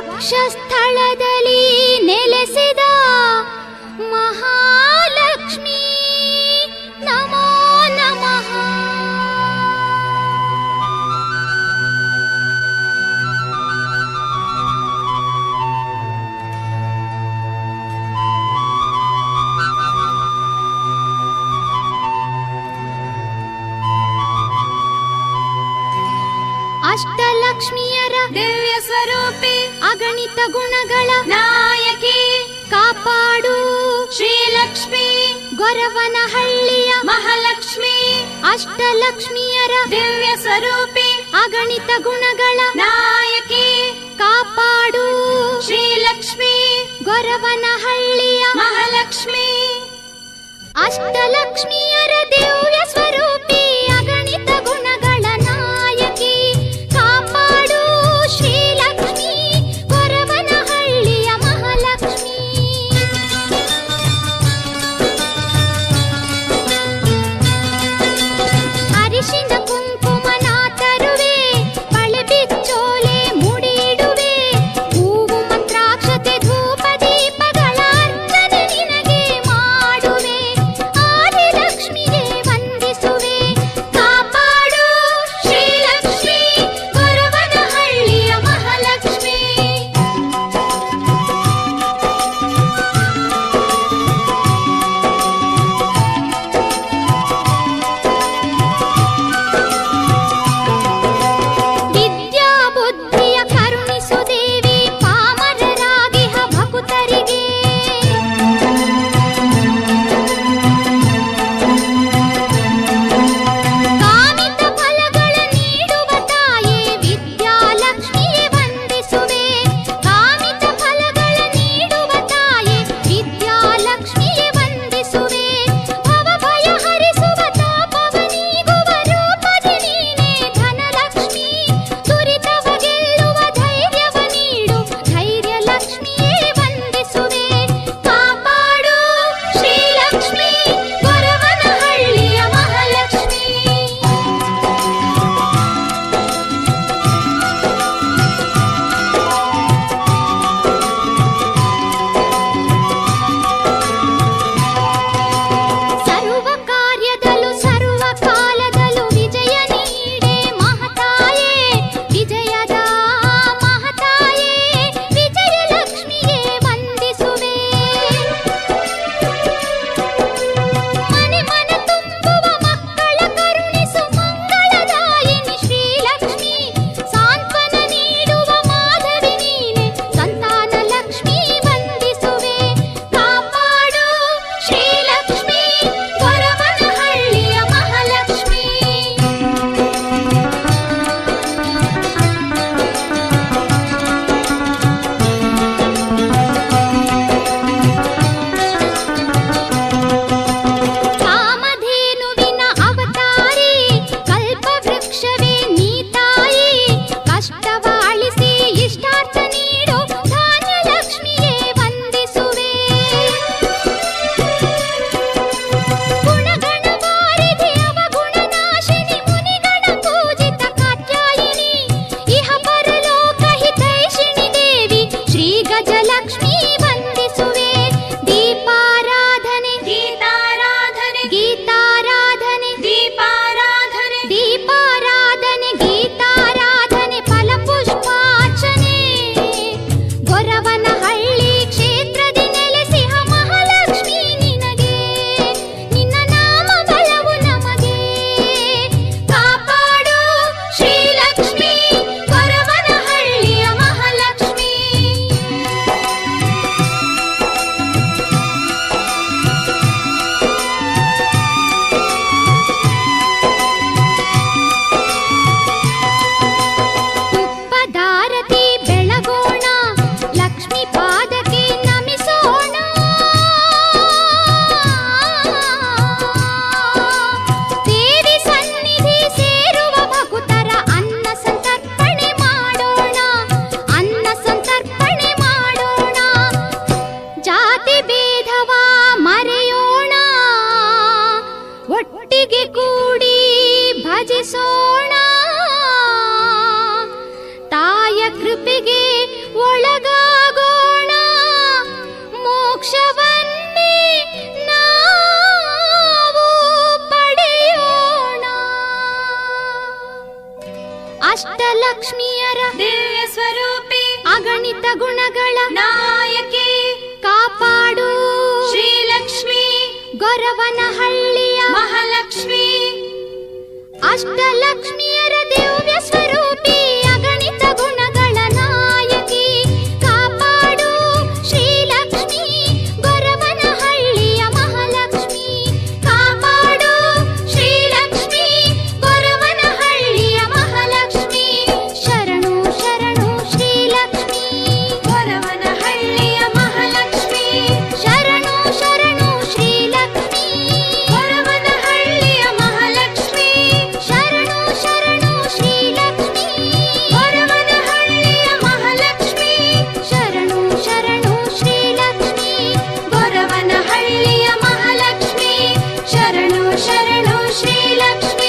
राक्षस्थ ಅಷ್ಟಲಕ್ಷ್ಮಿಯರ ದಿವ್ಯ ಸ್ವರೂಪಿ ಅಗಣಿತ ಗುಣಗಳ ನಾಯಕಿ ಕಾಪಾಡು. ಶ್ರೀಲಕ್ಷ್ಮಿ ಗೊರವನಹಳ್ಳಿಯ ಮಹಾಲಕ್ಷ್ಮಿ ಅಷ್ಟಲಕ್ಷ್ಮಿಯರ ದಿವ್ಯ ಸ್ವರೂಪಿ ಅಗಣಿತ ಗುಣಗಳ ನಾಯಕಿ ಕಾಪಾಡು. ಶ್ರೀಲಕ್ಷ್ಮಿ ಗೊರವನಹಳ್ಳಿಯ ಮಹಾಲಕ್ಷ್ಮಿ ಅಷ್ಟಲಕ್ಷ್ಮಿಯರ ದಿವ್ಯ ಸ್ವರೂಪಿ ಕೂಡಿ ಭಜಿಸೋಣ ತಾಯ ಕೃಪೆಗೆ ಒಳಗಾಗೋಣ. ಮೋಕ್ಷವನ್ನೇ ನಾವು ಪಡೆಯೋಣ. ಅಷ್ಟಲಕ್ಷ್ಮಿಯರ ದಿವ್ಯ ಸ್ವರೂಪಿ ಅಗಣಿತ ಗುಣಗಳ ನಾಯಕಿ ಕಾಪಾಡು. ಶ್ರೀಲಕ್ಷ್ಮಿ ಗೊರವನಹಳ್ಳಿ अष्टलक्ष्मीरस्करो शरणो श्रीलक्ष्मी।